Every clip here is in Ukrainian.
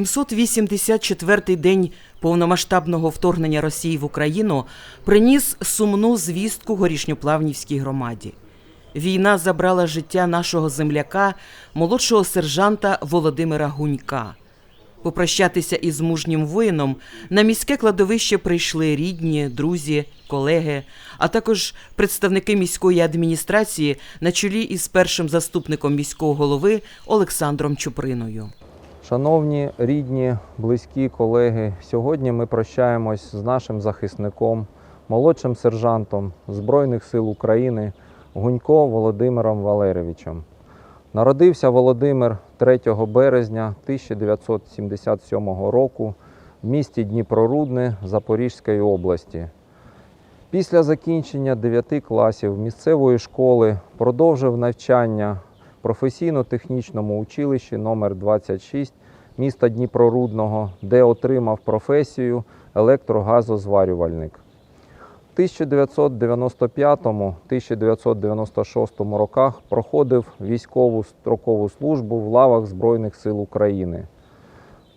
784-й день повномасштабного вторгнення Росії в Україну приніс сумну звістку горішньоплавнівській громаді. Війна забрала життя нашого земляка, молодшого сержанта Володимира Гунька. Попрощатися із мужнім воїном на міське кладовище прийшли рідні, друзі, колеги, а також представники міської адміністрації на чолі із першим заступником міського голови Олександром Чуприною. Шановні рідні, близькі колеги, сьогодні ми прощаємось з нашим захисником, молодшим сержантом Збройних сил України Гунько Володимиром Валерійовичем. Народився Володимир 3 березня 1977 року в місті Дніпрорудне Запорізької області. Після закінчення 9 класів місцевої школи продовжив навчання професійно-технічному училищі номер 26 міста Дніпрорудного, де отримав професію електрогазозварювальник. В 1995-1996 роках проходив військову строкову службу в лавах Збройних сил України.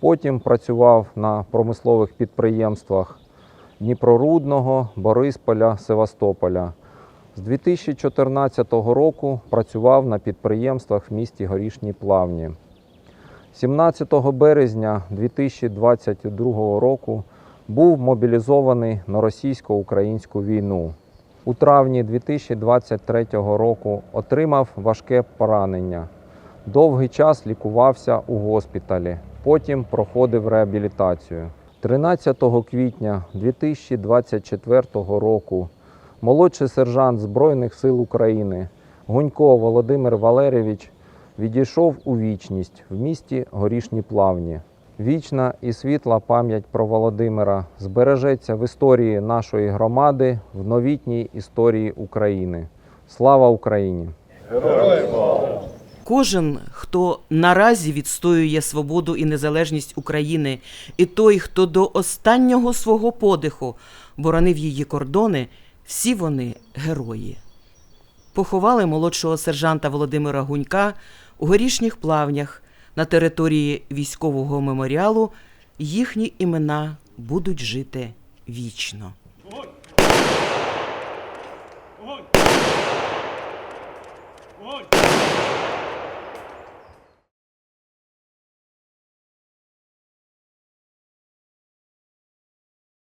Потім працював на промислових підприємствах Дніпрорудного, Борисполя, Севастополя. З 2014 року працював на підприємствах в місті Горішні Плавні. 17 березня 2022 року був мобілізований на російсько-українську війну. У травні 2023 року отримав важке поранення. Довгий час лікувався у госпіталі, потім проходив реабілітацію. 13 квітня 2024 року молодший сержант Збройних сил України Гунько Володимир Валерійович відійшов у вічність в місті Горішні Плавні. Вічна і світла пам'ять про Володимира збережеться в історії нашої громади, в новітній історії України. Слава Україні! Героям! Кожен, хто наразі відстоює свободу і незалежність України, і той, хто до останнього свого подиху боронив її кордони, всі вони герої. Поховали молодшого сержанта Володимира Гунька у горішніх плавнях на території військового меморіалу. Їхні імена будуть жити вічно. Огонь! Огонь! Вогонь!